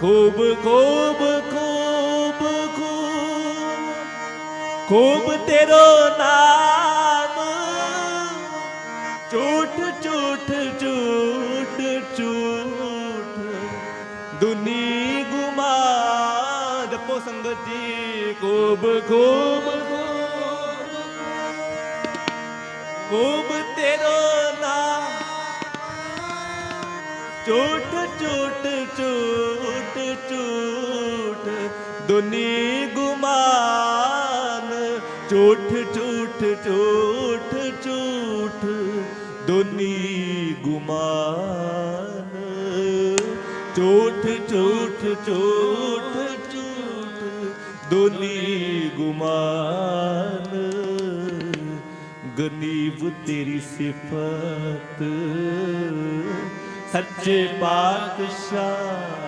ખૂબ ખૂબ ખૂબ ખૂબ ખૂબ તેરો નામ ਝੂਠ ਝੂਠ ਝੂਠ ਝੂਠ। ਦੁਨੀ ਗੁਮਾ ਜਪੋ ਸੰਗਤ ਜੀ ਖੂਬ ਖੂਬ। ਖੂਬ ਤੇਰਾ ਨਾਮ। ਝੂਠ ਦੁਨੀ ਗੁਮਾਨ ਝੂਠ ਝੂਠ ਝੂਠ ਝੂਠ ਦੁਨੀ ਗੁਮਾਨ ਝੂਠ ਝੂਠ ਝੂਠ ਝੂਠ ਦੁਨੀ ਗੁਮਾਨ ਗਨੀਵ ਤੇਰੀ ਸਿਫਤ ਸੱਚੇ ਪਾਤਸ਼ਾਹ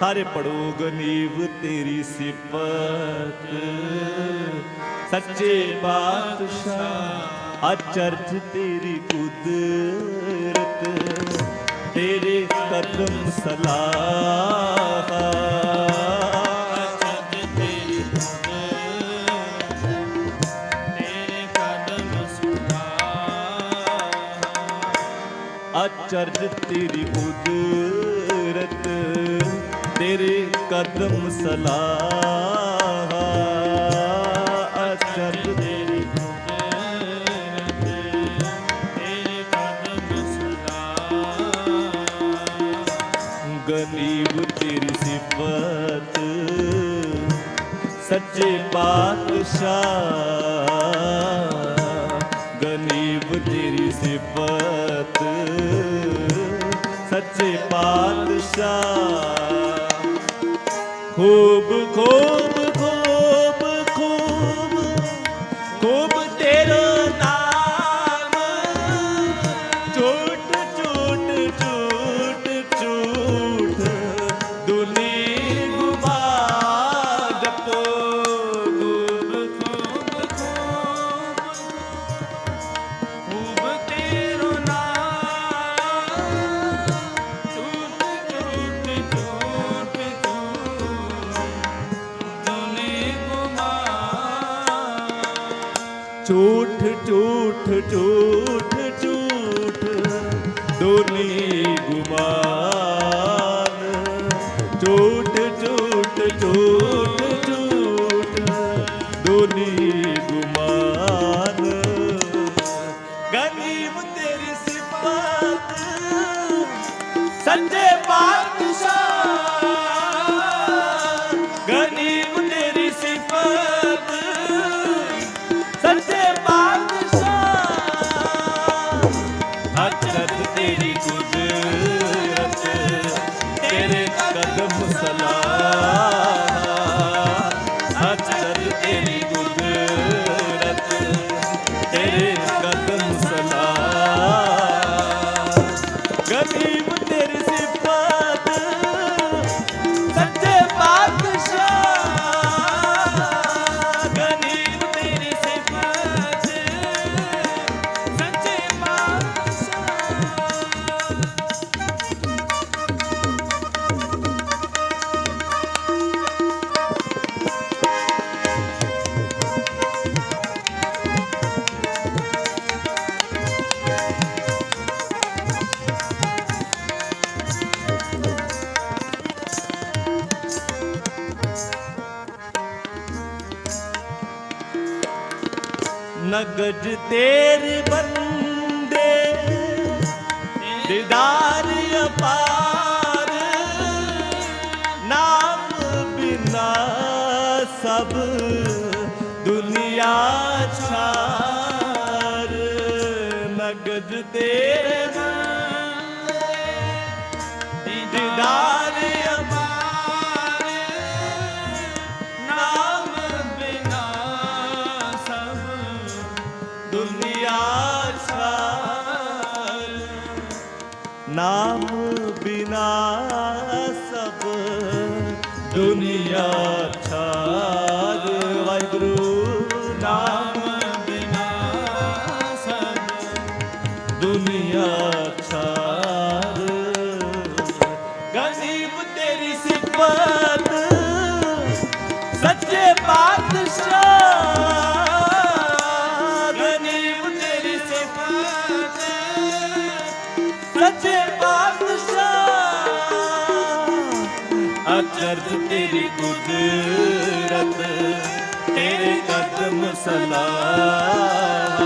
ਸਾਰੇ ਪੜੋ ਗਨੀਵ ਤੇਰੀ ਸਿਫਤ। ਸੱਚੇ ਬਾਦਸ਼ਾਹ ਅਚਰਜ ਤੇਰੀ ਕੁਦਰਤ। ਤੇਰੇ ਕਦਮ ਸਲਾਹ। ਅਚਰਜ ਤੇਰੀ ਕੁਦਰਤ। ਤੇਰੇ ਕਦਮ ਸਲਾਹ। ਅਚਰਜ ਤੇਰੇ ਕਦਮ ਸਲਾਹ ਅਚਰਜ ਤੇਰੀ ਕੁਦਰਤ ਤੇਰੇ ਕਦਮ ਸਲਾਹ ਗਨੀਬ ਤੇਰੀ ਸਿਫਤ। ਸੱਚੇ ਪਾਤਸ਼ਾਹ। ਗਨੀਬ ਤੇਰੀ ਸਿਫਤ। ਸੱਚੇ ਪਾਤਸ਼ਾਹ। ਖੂਬ ਖੂਬ ਝੂਠ ਝੂਠ ਝੂਠ ਝੂਠ। ਦੋਨੀ ਗੁਮਾਨ। ਝੂਠ ਝੂਠ ਝੂਠ ਝੂਠ। ਦੋਨੀ ਕਦਮ ਸਲਾਹ। ਨਗਜ ਤੇਰੇ ਬੰਦੇ ਦਿਦਾਰ ਅਪਾਰ ਦੁਨੀਆ ਛਾਰ ਗਨੀਬ ਤੇ ਸਿਫਤ, ਸੱਚੇ ਪਾਤਸ਼ਾਹ। ਗਨੀਮ ਸੱਚੇ ਪਾਤਸ਼ਾਹ। ਅਚਰਜ ਤੇਰੀ ਕੁਦਰਤ, ਤੇਰੇ ਕਦਮ ਸਲਾਹ।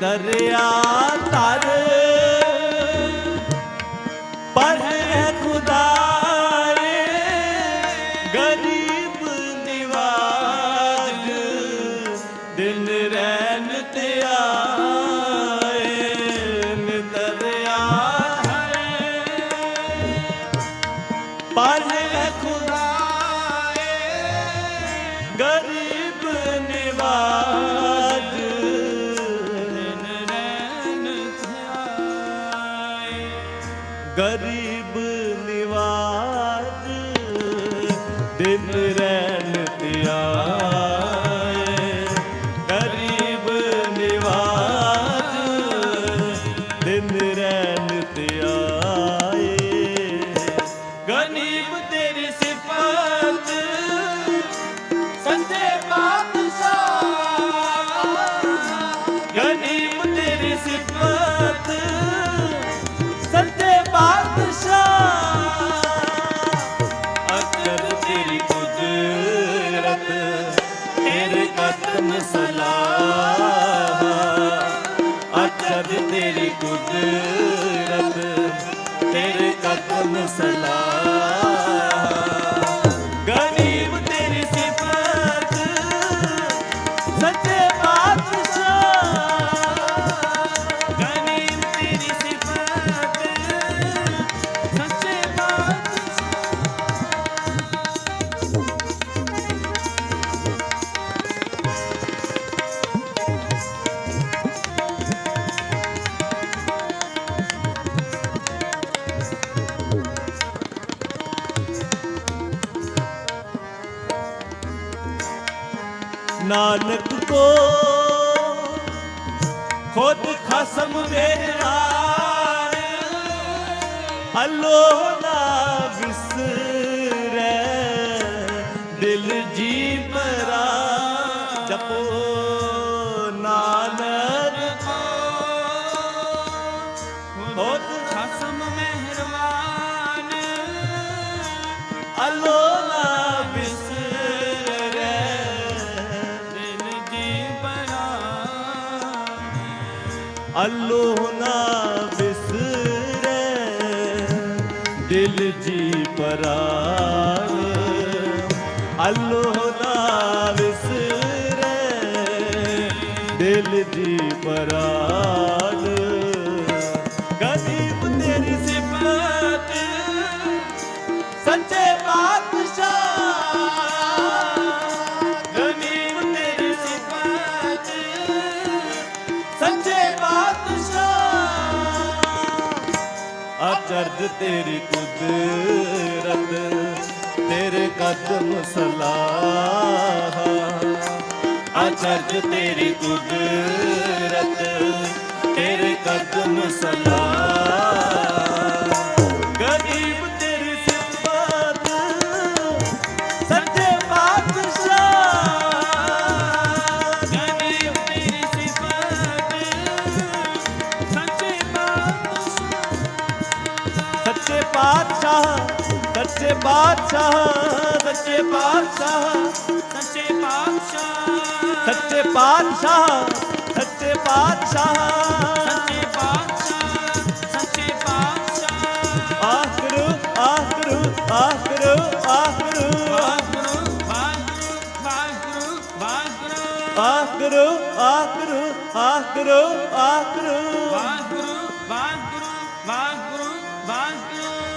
ਦਰਿਆ गरीब निवाज दिन रह ਅਕਰ ਤੇਰੀ ਕੁਦਰਤ ਤੇਰੇ ਕਦਮ ਸਲਾਹ ਕੋ ਖੁਦ ਖਸਮ ਵੇਰਾਰ ਅੱਲੋ ਅੱਲੋ ਨਾ ਵਿਸਰੈ ਦਿਲ ਜੀ ਪਰਾਨ ਅੱਲੋ ਨਾ ਵਿਸਰੈ ਦਿਲ ਜੀ ਪਰਾਨ ਅਚਰਜ ਤੇਰੀ ਕੁਦਰਤ ਤੇਰੇ ਕਦਮ ਸਲਾਹ ਅਚਰਜ ਤੇਰੀ ਕੁਦਰਤ ਤੇਰੇ ਕਦਮ ਸਲਾਹ ਪਾਤਸ਼ਾਹ ਸੱਚੇ ਪਾਤਸ਼ਾਹ ਸੱਚੇ ਪਾਤਸ਼ਾਹ ਸੱਚੇ ਪਾਤਸ਼ਾਹ ਸੱਚੇ ਪਾਤਸ਼ਾਹ ਸੱਚੇ ਪਾਤਸ਼ਾਹ ਸੱਚੇ ਪਾਤਸ਼ਾਹ ਆਖਰ ਆਖਰ ਆਖਰ ਆਖਰ ਆਖਰੂ ਆਖਰ ਆਖਰੂ ਆਖਰ ਆਖਰੂ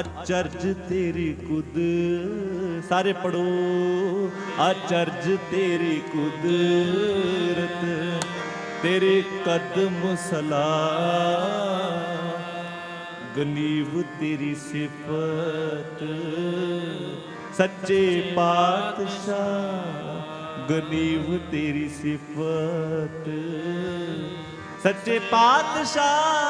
ਅਚਰਜ ਤੇਰੀ ਕੁਦ। ਸਾਰੇ ਪੜੋ ਅਚਰਜ ਤੇਰੀ ਕੁਦਰਤ। ਤੇਰੇ ਕਦਮ ਸਲਾ। ਗਨੀਵ ਤੇਰੀ ਸਿਫਤ। ਸੱਚੇ ਪਾਤਸ਼ਾਹ, ਗਨੀਵ ਤੇਰੀ ਸਿਫਤ। ਸੱਚੇ ਪਾਤਸ਼ਾਹ